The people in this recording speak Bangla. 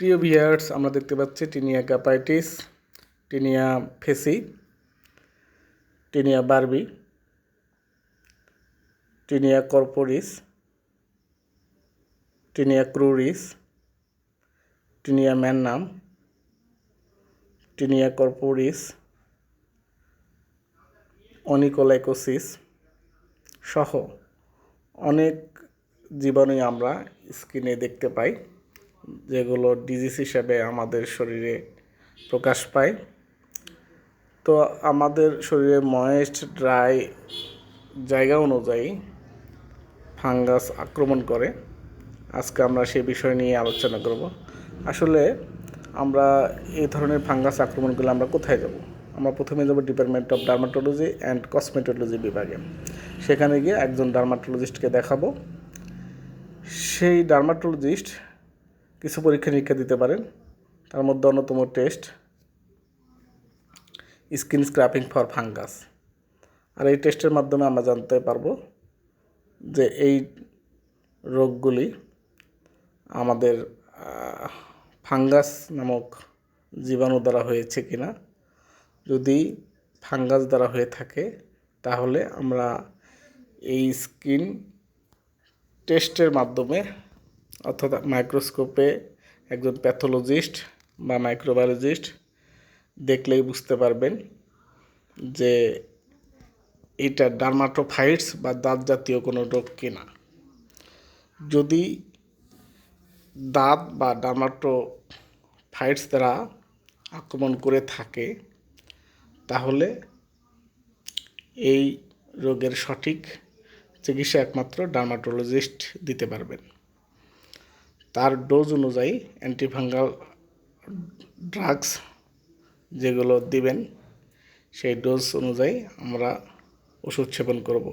প্রিয় ভিয়ার্স আমরা দেখতে পাচ্ছি tinea capitis tinea faciei, tinea barbae, tinea corporis, tinea cruris, tinea manuum, tinea corporis, onychomycosis সহ অনেক জীবাণুই আমরা স্কিনে দেখতে পাই। যেগুলো ডিজিজ হিসাবে আমাদের শরীরে প্রকাশ পায়। তো আমাদের শরীরে ময়েস্ট ড্রাই জায়গা অনুযায়ী ফাঙ্গাস আক্রমণ করে। আজকে আমরা সেই বিষয় নিয়ে আলোচনা করব। আসলে আমরা এই ধরনের ফাঙ্গাস আক্রমণ করলে আমরা কোথায় যাব? আমরা প্রথমে যাব department of dermatology and cosmetology বিভাগে। সেখানে গিয়ে একজন ডার্মাটোলজিস্টকে দেখাবো। সেই ডার্মাটোলজিস্ট কিছু পরীক্ষা নিরীক্ষা দিতে পারেন। তার মধ্যে অন্যতম test skin scraping for fungus আর এই টেস্টের মাধ্যমে আমরা জানতে পারব যে এই রোগগুলি আমাদের ফাঙ্গাস নামক জীবাণু দ্বারা হয়েছে কি না যদি ফাঙ্গাস দ্বারা হয়ে থাকে, তাহলে আমরা এই স্কিন টেস্টের মাধ্যমে অর্থাৎ মাইক্রোস্কোপে একজন প্যাথোলজিস্ট বা মাইক্রোবায়োলজিস্ট দেখলেই বুঝতে পারবেন যে এটা ডার্মাটোফাইটস বা দাঁত জাতীয় কোনো রোগ কিনা। যদি দাঁত বা ডার্মাটোফাইটস দ্বারা আক্রমণ করে থাকে, তাহলে এই রোগের সঠিক চিকিৎসা একমাত্র ডার্মাটোলজিস্ট দিতে পারবেন। তার ডোজ অনুযায়ী অ্যান্টিফাঙ্গাল ড্রাগস যেগুলো দিবেন সেই ডোজ অনুযায়ী আমরা ওষুধ সেবন করব।